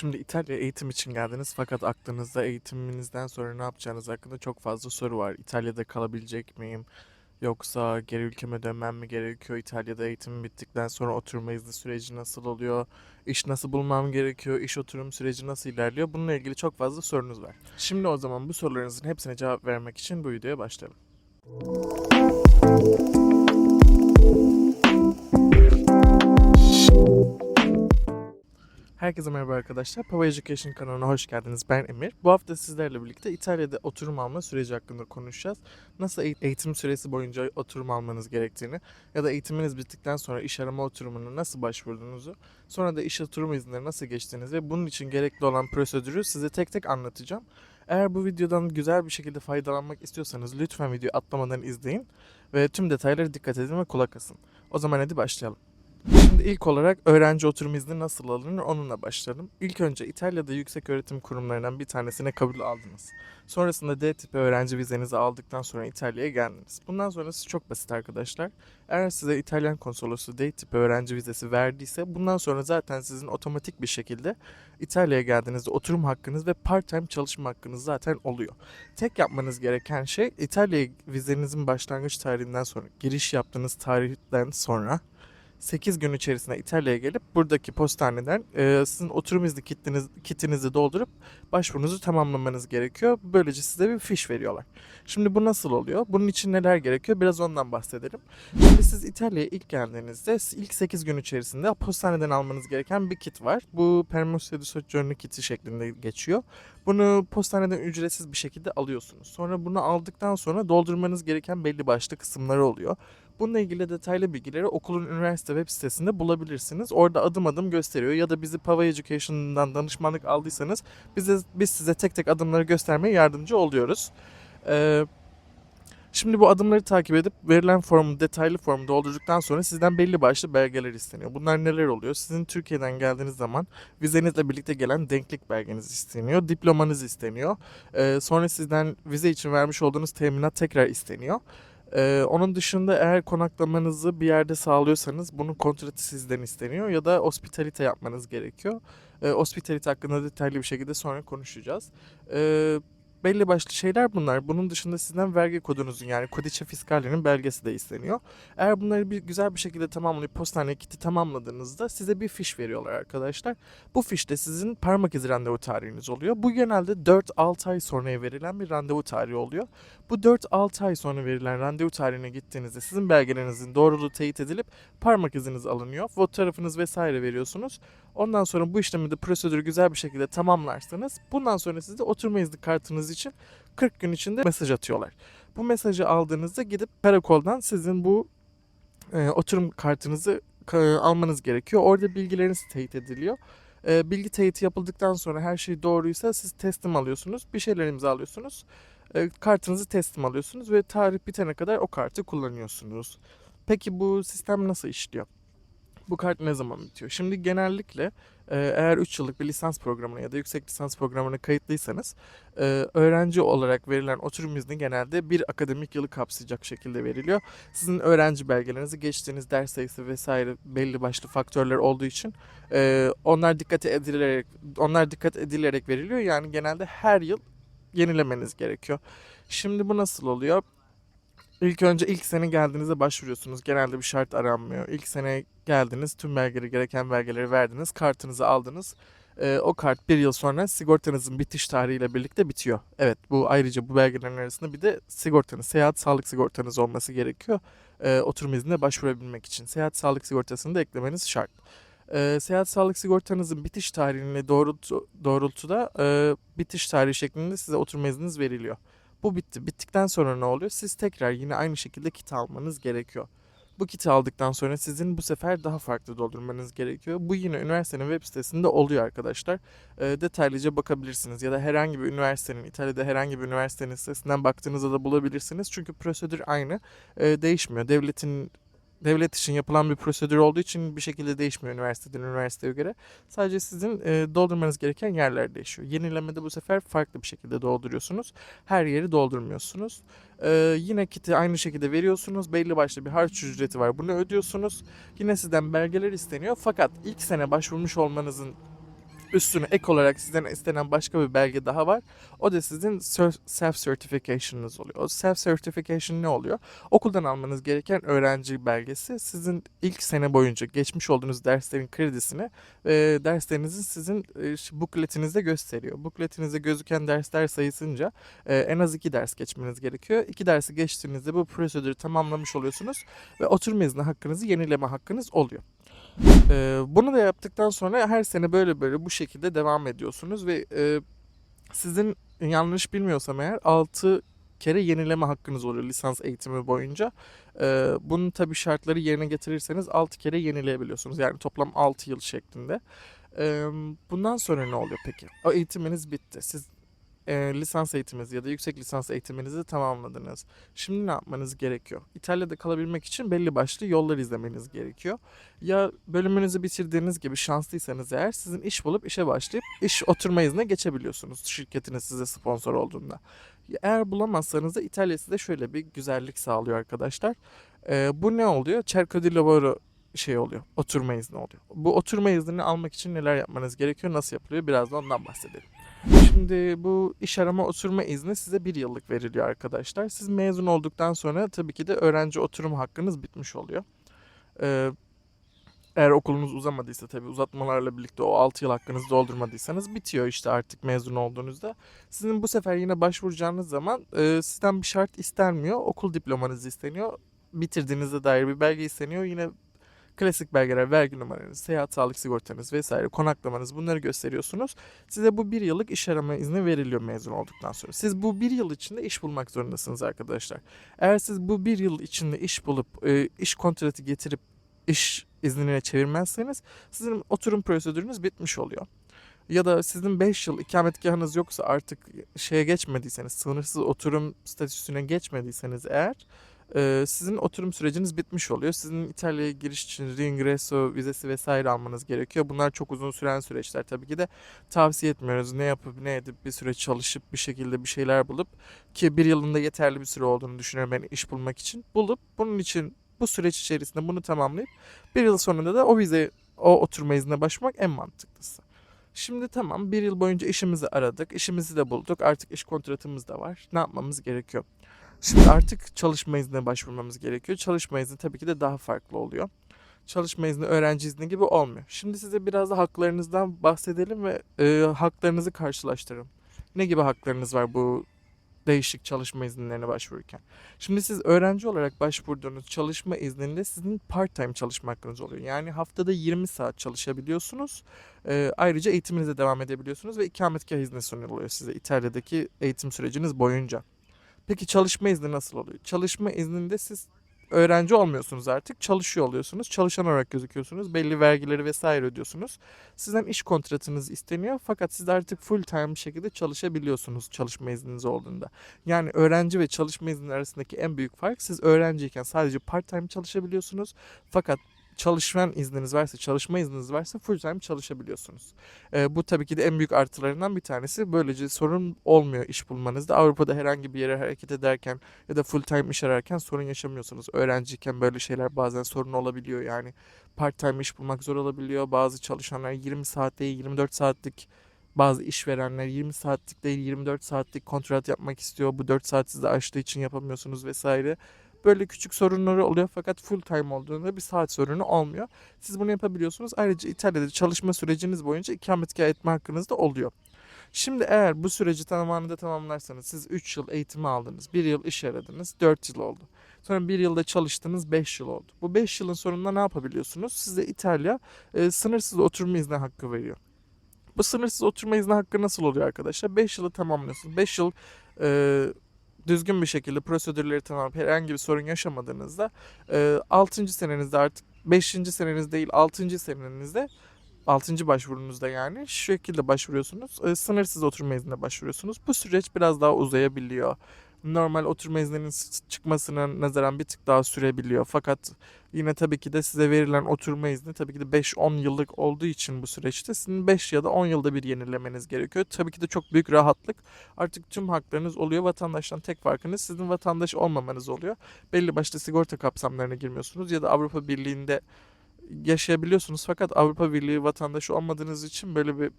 Şimdi İtalya eğitim için geldiniz fakat aklınızda eğitiminizden sonra ne yapacağınız hakkında çok fazla soru var. İtalya'da kalabilecek miyim? Yoksa geri ülkeme dönmem mi gerekiyor? İtalya'da eğitim bittikten sonra oturma izni süreci nasıl oluyor? İş nasıl bulmam gerekiyor? İş oturum süreci nasıl ilerliyor? Bununla ilgili çok fazla sorunuz var. Şimdi o zaman bu sorularınızın hepsine cevap vermek için bu videoya başlayalım. Herkese merhaba arkadaşlar. Pava Education kanalına hoş geldiniz. Ben Emir. Bu hafta sizlerle birlikte İtalya'da oturum alma süreci hakkında konuşacağız. Nasıl eğ- eğitim süresi boyunca oturum almanız gerektiğini ya da eğitiminiz bittikten sonra iş arama oturumuna nasıl başvurduğunuzu, sonra da iş oturum izinleri nasıl geçtiğinizi ve bunun için gerekli olan prosedürü size tek tek anlatacağım. Eğer bu videodan güzel bir şekilde faydalanmak istiyorsanız lütfen videoyu atlamadan izleyin ve tüm detaylara dikkat edin ve kulak asın. O zaman hadi başlayalım. Şimdi ilk olarak öğrenci oturum izni nasıl alınır onunla başlayalım. İlk önce İtalya'da yüksek öğretim kurumlarından bir tanesine kabul aldınız. Sonrasında D tipi öğrenci vizenizi aldıktan sonra İtalya'ya geldiniz. Bundan sonrası çok basit arkadaşlar. Eğer size İtalyan konsolosu D tipi öğrenci vizesi verdiyse bundan sonra zaten sizin otomatik bir şekilde İtalya'ya geldiğinizde oturum hakkınız ve part-time çalışma hakkınız zaten oluyor. Tek yapmanız gereken şey İtalya vizenizin başlangıç tarihinden sonra, giriş yaptığınız tarihten sonra 8 gün içerisinde İtalya'ya gelip buradaki postaneden e, sizin oturum izni kitiniz, kitinizi doldurup başvurunuzu tamamlamanız gerekiyor. Böylece size bir fiş veriyorlar. Şimdi bu nasıl oluyor? Bunun için neler gerekiyor? Biraz ondan bahsedelim. Şimdi siz İtalya'ya ilk geldiğinizde ilk 8 gün içerisinde postaneden almanız gereken bir kit var. Bu Permesso di Soggiorno kiti şeklinde geçiyor. Bunu postaneden ücretsiz bir şekilde alıyorsunuz. Sonra bunu aldıktan sonra doldurmanız gereken belli başlı kısımları oluyor. Bununla ilgili detaylı bilgileri okulun üniversite web sitesinde bulabilirsiniz. Orada adım adım gösteriyor. Ya da bizi Pava Education'dan danışmanlık aldıysanız bize, biz size tek tek adımları göstermeye yardımcı oluyoruz. Ee, şimdi bu adımları takip edip verilen formu, detaylı formu doldurduktan sonra sizden belli başlı belgeler isteniyor. Bunlar neler oluyor? Sizin Türkiye'den geldiğiniz zaman vizenizle birlikte gelen denklik belgeniz isteniyor. Diplomanız isteniyor. Ee, sonra sizden vize için vermiş olduğunuz teminat tekrar isteniyor. Ee, onun dışında eğer konaklamanızı bir yerde sağlıyorsanız bunun kontratı sizden isteniyor ya da hospitalite yapmanız gerekiyor. Ee, hospitalite hakkında detaylı bir şekilde sonra konuşacağız. Ee, belli başlı şeyler bunlar. Bunun dışında sizden vergi kodunuzun yani Codice Fiscale'nin belgesi de isteniyor. Eğer bunları bir güzel bir şekilde tamamlayıp postane kiti tamamladığınızda size bir fiş veriyorlar arkadaşlar. Bu fişte sizin parmak izi randevu tarihiniz oluyor. Bu genelde 4-6 ay sonraya verilen bir randevu tarihi oluyor. Bu 4-6 ay sonra verilen randevu tarihine gittiğinizde sizin belgelerinizin doğruluğu teyit edilip parmak iziniz alınıyor. Fotoğrafınız vesaire veriyorsunuz. Ondan sonra bu işlemi de prosedürü güzel bir şekilde tamamlarsanız bundan sonra size oturma izni kartınız için 40 gün içinde mesaj atıyorlar. Bu mesajı aldığınızda gidip karakoldan sizin bu e, oturum kartınızı ka- almanız gerekiyor. Orada bilgileriniz teyit ediliyor. E, bilgi teyiti yapıldıktan sonra her şey doğruysa siz teslim alıyorsunuz. Bir şeyler imzalıyorsunuz. E, kartınızı teslim alıyorsunuz ve tarih bitene kadar o kartı kullanıyorsunuz. Peki bu sistem nasıl işliyor? Bu kart ne zaman bitiyor? Şimdi genellikle e, eğer 3 yıllık bir lisans programına ya da yüksek lisans programına kayıtlıysanız e, öğrenci olarak verilen oturum izni genelde bir akademik yılı kapsayacak şekilde veriliyor. Sizin öğrenci belgelerinizi geçtiğiniz ders sayısı vesaire belli başlı faktörler olduğu için e, onlar dikkat edilerek onlar dikkat edilerek veriliyor. Yani genelde her yıl yenilemeniz gerekiyor. Şimdi bu nasıl oluyor? İlk önce ilk sene geldiğinizde başvuruyorsunuz. Genelde bir şart aranmıyor. İlk sene geldiniz, tüm belgeleri, gereken belgeleri verdiniz, kartınızı aldınız. Ee, o kart bir yıl sonra sigortanızın bitiş tarihiyle birlikte bitiyor. Evet, bu ayrıca bu belgelerin arasında bir de sigortanız, seyahat sağlık sigortanız olması gerekiyor. Ee, oturum iznine başvurabilmek için. Seyahat sağlık sigortasını da eklemeniz şart. Ee, seyahat sağlık sigortanızın bitiş tarihine doğrultu, doğrultuda e, bitiş tarihi şeklinde size oturma izniniz veriliyor. Bu bitti. Bittikten sonra ne oluyor? Siz tekrar yine aynı şekilde kit almanız gerekiyor. Bu kiti aldıktan sonra sizin bu sefer daha farklı doldurmanız gerekiyor. Bu yine üniversitenin web sitesinde oluyor arkadaşlar. E, detaylıca bakabilirsiniz ya da herhangi bir üniversitenin, İtalya'da herhangi bir üniversitenin sitesinden baktığınızda da bulabilirsiniz. Çünkü prosedür aynı, e, değişmiyor. Devletin devlet için yapılan bir prosedür olduğu için bir şekilde değişmiyor üniversiteden üniversiteye göre. Sadece sizin e, doldurmanız gereken yerler değişiyor. Yenilemede bu sefer farklı bir şekilde dolduruyorsunuz. Her yeri doldurmuyorsunuz. E, yine kiti aynı şekilde veriyorsunuz. Belli başlı bir harç ücreti var. Bunu ödüyorsunuz. Yine sizden belgeler isteniyor. Fakat ilk sene başvurmuş olmanızın üstüne ek olarak sizden istenen başka bir belge daha var. O da sizin self certification'ınız oluyor. O self certification ne oluyor? Okuldan almanız gereken öğrenci belgesi sizin ilk sene boyunca geçmiş olduğunuz derslerin kredisini ve derslerinizin sizin e, bukletinizde gösteriyor. Bukletinizde gözüken dersler sayısınca e, en az iki ders geçmeniz gerekiyor. İki dersi geçtiğinizde bu prosedürü tamamlamış oluyorsunuz ve oturma izni hakkınızı yenileme hakkınız oluyor. Ee, bunu da yaptıktan sonra her sene böyle böyle bu şekilde devam ediyorsunuz ve e, sizin yanlış bilmiyorsam eğer 6 kere yenileme hakkınız oluyor lisans eğitimi boyunca. Ee, bunun tabii şartları yerine getirirseniz 6 kere yenileyebiliyorsunuz. Yani toplam 6 yıl şeklinde. Ee, bundan sonra ne oluyor peki? O eğitiminiz bitti. Siz e, lisans eğitiminizi ya da yüksek lisans eğitiminizi tamamladınız. Şimdi ne yapmanız gerekiyor? İtalya'da kalabilmek için belli başlı yollar izlemeniz gerekiyor. Ya bölümünüzü bitirdiğiniz gibi şanslıysanız eğer sizin iş bulup işe başlayıp iş oturma iznine geçebiliyorsunuz şirketiniz size sponsor olduğunda. Eğer bulamazsanız da İtalya size şöyle bir güzellik sağlıyor arkadaşlar. Ee, bu ne oluyor? Cerco di lavoro şey oluyor. Oturma izni oluyor. Bu oturma iznini almak için neler yapmanız gerekiyor? Nasıl yapılıyor? Biraz da ondan bahsedelim. Şimdi bu iş arama oturma izni size bir yıllık veriliyor arkadaşlar. Siz mezun olduktan sonra tabii ki de öğrenci oturum hakkınız bitmiş oluyor. Ee, eğer okulunuz uzamadıysa tabii uzatmalarla birlikte o 6 yıl hakkınızı doldurmadıysanız bitiyor işte artık mezun olduğunuzda. Sizin bu sefer yine başvuracağınız zaman e, sizden bir şart istenmiyor. Okul diplomanız isteniyor. Bitirdiğinizde dair bir belge isteniyor. Yine klasik belgeler, vergi numaranız, seyahat sağlık sigortanız vesaire, konaklamanız bunları gösteriyorsunuz. Size bu bir yıllık iş arama izni veriliyor mezun olduktan sonra. Siz bu bir yıl içinde iş bulmak zorundasınız arkadaşlar. Eğer siz bu bir yıl içinde iş bulup e, iş kontratı getirip iş iznine çevirmezseniz sizin oturum prosedürünüz bitmiş oluyor. Ya da sizin 5 yıl ikametgahınız yoksa artık şeye geçmediyseniz, sınırsız oturum statüsüne geçmediyseniz eğer e, sizin oturum süreciniz bitmiş oluyor. Sizin İtalya'ya giriş için reingresso vizesi vesaire almanız gerekiyor. Bunlar çok uzun süren süreçler tabii ki de tavsiye etmiyoruz. Ne yapıp ne edip bir süre çalışıp bir şekilde bir şeyler bulup ki bir yılında yeterli bir süre olduğunu düşünüyorum ben iş bulmak için. Bulup bunun için bu süreç içerisinde bunu tamamlayıp bir yıl sonunda da o vize o oturma iznine başvurmak en mantıklısı. Şimdi tamam bir yıl boyunca işimizi aradık, işimizi de bulduk, artık iş kontratımız da var. Ne yapmamız gerekiyor? Şimdi artık çalışma iznine başvurmamız gerekiyor. Çalışma izni tabii ki de daha farklı oluyor. Çalışma izni öğrenci izni gibi olmuyor. Şimdi size biraz da haklarınızdan bahsedelim ve e, haklarınızı karşılaştıralım. Ne gibi haklarınız var bu değişik çalışma izinlerine başvururken? Şimdi siz öğrenci olarak başvurduğunuz çalışma izninde sizin part time çalışma hakkınız oluyor. Yani haftada 20 saat çalışabiliyorsunuz. E, ayrıca eğitiminize devam edebiliyorsunuz ve ikametgah izni sunuluyor size İtalya'daki eğitim süreciniz boyunca. Peki çalışma izni nasıl oluyor? Çalışma izninde siz öğrenci olmuyorsunuz artık. Çalışıyor oluyorsunuz. Çalışan olarak gözüküyorsunuz. Belli vergileri vesaire ödüyorsunuz. Sizden iş kontratınız isteniyor. Fakat siz artık full time bir şekilde çalışabiliyorsunuz çalışma izniniz olduğunda. Yani öğrenci ve çalışma izni arasındaki en büyük fark siz öğrenciyken sadece part time çalışabiliyorsunuz. Fakat çalışan izniniz varsa, çalışma izniniz varsa full time çalışabiliyorsunuz. Ee, bu tabii ki de en büyük artılarından bir tanesi. Böylece sorun olmuyor iş bulmanızda. Avrupa'da herhangi bir yere hareket ederken ya da full time iş ararken sorun yaşamıyorsunuz. Öğrenciyken böyle şeyler bazen sorun olabiliyor. Yani part time iş bulmak zor olabiliyor. Bazı çalışanlar 20 saat değil 24 saatlik bazı işverenler 20 saatlik değil 24 saatlik kontrat yapmak istiyor. Bu 4 saat sizi aştığı için yapamıyorsunuz vesaire. Böyle küçük sorunları oluyor fakat full time olduğunda bir saat sorunu olmuyor. Siz bunu yapabiliyorsunuz. Ayrıca İtalya'da çalışma süreciniz boyunca ikametgah etme hakkınız da oluyor. Şimdi eğer bu süreci tamamında tamamlarsanız siz 3 yıl eğitimi aldınız, 1 yıl iş aradınız, 4 yıl oldu. Sonra 1 yılda çalıştınız, 5 yıl oldu. Bu 5 yılın sonunda ne yapabiliyorsunuz? Size İtalya e, sınırsız oturma izni hakkı veriyor. Bu sınırsız oturma izni hakkı nasıl oluyor arkadaşlar? 5 yılı tamamlıyorsunuz. 5 yıl e, düzgün bir şekilde prosedürleri tamamlayıp herhangi bir sorun yaşamadığınızda e, 6. senenizde artık 5. seneniz değil 6. senenizde 6. başvurunuzda yani şu şekilde başvuruyorsunuz. E, sınırsız oturma iznine başvuruyorsunuz. Bu süreç biraz daha uzayabiliyor. Normal oturma izninin çıkmasına nazaran bir tık daha sürebiliyor. Fakat yine tabii ki de size verilen oturma izni tabii ki de 5-10 yıllık olduğu için bu süreçte sizin 5 ya da 10 yılda bir yenilemeniz gerekiyor. Tabii ki de çok büyük rahatlık. Artık tüm haklarınız oluyor. Vatandaştan tek farkınız sizin vatandaş olmamanız oluyor. Belli başlı sigorta kapsamlarına girmiyorsunuz ya da Avrupa Birliği'nde yaşayabiliyorsunuz fakat Avrupa Birliği vatandaşı olmadığınız için böyle bir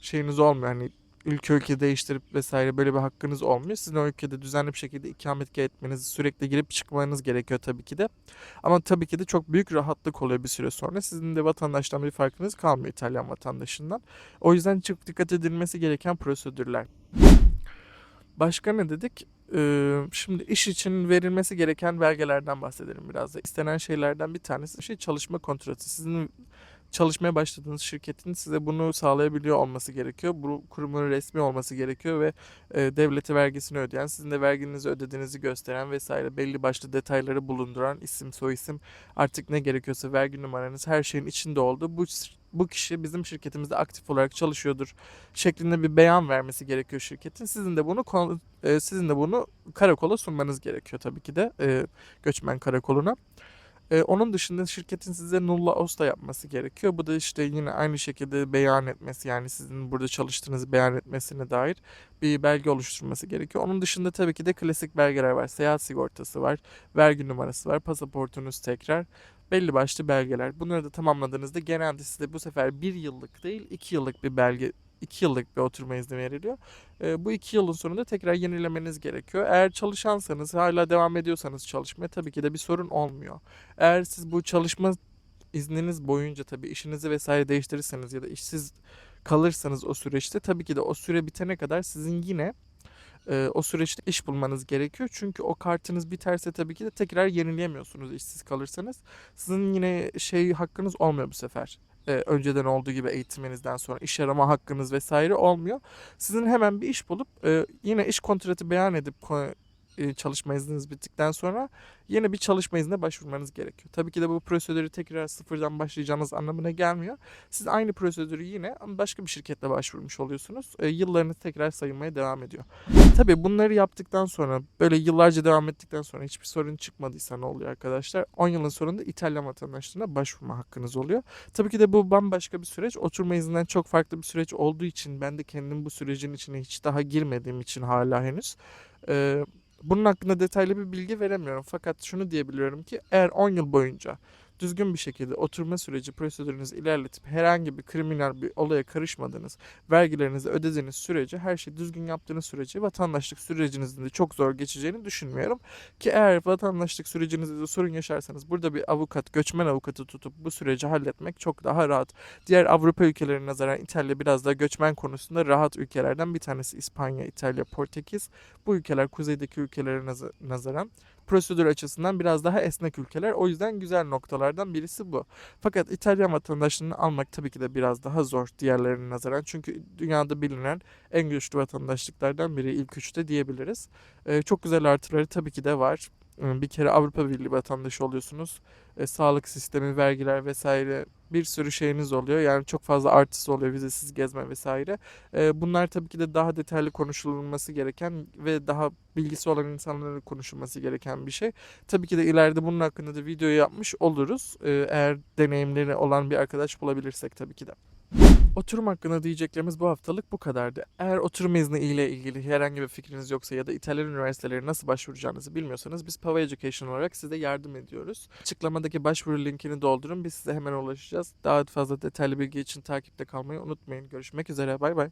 şeyiniz olmuyor. Hani ülke ülke değiştirip vesaire böyle bir hakkınız olmuyor. Sizin o ülkede düzenli bir şekilde ikametgah etmeniz, sürekli girip çıkmanız gerekiyor tabii ki de. Ama tabii ki de çok büyük rahatlık oluyor bir süre sonra. Sizin de vatandaştan bir farkınız kalmıyor İtalyan vatandaşından. O yüzden çok dikkat edilmesi gereken prosedürler. Başka ne dedik? Ee, şimdi iş için verilmesi gereken belgelerden bahsedelim biraz da. İstenen şeylerden bir tanesi şey çalışma kontratı. Sizin çalışmaya başladığınız şirketin size bunu sağlayabiliyor olması gerekiyor. Bu kurumun resmi olması gerekiyor ve e, devlete vergisini ödeyen, sizin de verginizi ödediğinizi gösteren vesaire belli başlı detayları bulunduran isim, soyisim artık ne gerekiyorsa vergi numaranız her şeyin içinde olduğu bu bu kişi bizim şirketimizde aktif olarak çalışıyordur şeklinde bir beyan vermesi gerekiyor şirketin. Sizin de bunu e, sizin de bunu karakola sunmanız gerekiyor tabii ki de e, göçmen karakoluna. E, onun dışında şirketin size nulla osta yapması gerekiyor. Bu da işte yine aynı şekilde beyan etmesi yani sizin burada çalıştığınızı beyan etmesine dair bir belge oluşturması gerekiyor. Onun dışında tabii ki de klasik belgeler var. Seyahat sigortası var, vergi numarası var, pasaportunuz tekrar belli başlı belgeler. Bunları da tamamladığınızda genelde size bu sefer bir yıllık değil iki yıllık bir belge 2 yıllık bir oturma izni veriliyor. E, bu 2 yılın sonunda tekrar yenilemeniz gerekiyor. Eğer çalışansanız hala devam ediyorsanız çalışmaya tabii ki de bir sorun olmuyor. Eğer siz bu çalışma izniniz boyunca tabii işinizi vesaire değiştirirseniz ya da işsiz kalırsanız o süreçte tabii ki de o süre bitene kadar sizin yine e, o süreçte iş bulmanız gerekiyor. Çünkü o kartınız biterse tabii ki de tekrar yenileyemiyorsunuz işsiz kalırsanız. Sizin yine şey hakkınız olmuyor bu sefer. E, önceden olduğu gibi eğitiminizden sonra iş arama hakkınız vesaire olmuyor. Sizin hemen bir iş bulup e, yine iş kontratı beyan edip çalışma izniniz bittikten sonra yeni bir çalışma iznine başvurmanız gerekiyor. Tabii ki de bu prosedürü tekrar sıfırdan başlayacağınız anlamına gelmiyor. Siz aynı prosedürü yine başka bir şirketle başvurmuş oluyorsunuz. E, yıllarınız tekrar sayılmaya devam ediyor. Tabii bunları yaptıktan sonra böyle yıllarca devam ettikten sonra hiçbir sorun çıkmadıysa ne oluyor arkadaşlar? 10 yılın sonunda İtalyan vatandaşlığına başvurma hakkınız oluyor. Tabii ki de bu bambaşka bir süreç. Oturma izinden çok farklı bir süreç olduğu için ben de kendim bu sürecin içine hiç daha girmediğim için hala henüz e, bunun hakkında detaylı bir bilgi veremiyorum. Fakat şunu diyebiliyorum ki eğer 10 yıl boyunca düzgün bir şekilde oturma süreci prosedürünüzü ilerletip herhangi bir kriminal bir olaya karışmadığınız, vergilerinizi ödediğiniz sürece, her şeyi düzgün yaptığınız sürece vatandaşlık sürecinizin de çok zor geçeceğini düşünmüyorum. Ki eğer vatandaşlık sürecinizde de sorun yaşarsanız burada bir avukat, göçmen avukatı tutup bu süreci halletmek çok daha rahat. Diğer Avrupa ülkelerine nazaran İtalya biraz daha göçmen konusunda rahat ülkelerden bir tanesi. İspanya, İtalya, Portekiz. Bu ülkeler kuzeydeki ülkelere naz- nazaran prosedür açısından biraz daha esnek ülkeler. O yüzden güzel noktalardan birisi bu. Fakat İtalyan vatandaşlığını almak tabii ki de biraz daha zor diğerlerine nazaran. Çünkü dünyada bilinen en güçlü vatandaşlıklardan biri ilk üçte diyebiliriz. Ee, çok güzel artıları tabii ki de var. Ee, Bir kere Avrupa Birliği vatandaşı oluyorsunuz. Ee, sağlık sistemi, vergiler vesaire bir sürü şeyiniz oluyor. Yani çok fazla artısı oluyor vizesiz gezme vesaire. Ee, bunlar tabii ki de daha detaylı konuşulması gereken ve daha bilgisi olan insanların konuşulması gereken bir şey. Tabii ki de ileride bunun hakkında da video yapmış oluruz. Ee, eğer deneyimleri olan bir arkadaş bulabilirsek tabii ki de. Oturum hakkında diyeceklerimiz bu haftalık bu kadardı. Eğer oturum izni ile ilgili herhangi bir fikriniz yoksa ya da İtalyan üniversiteleri nasıl başvuracağınızı bilmiyorsanız biz Pava Education olarak size yardım ediyoruz. Açıklamadaki başvuru linkini doldurun biz size hemen ulaşacağız. Daha fazla detaylı bilgi için takipte kalmayı unutmayın. Görüşmek üzere bay bay.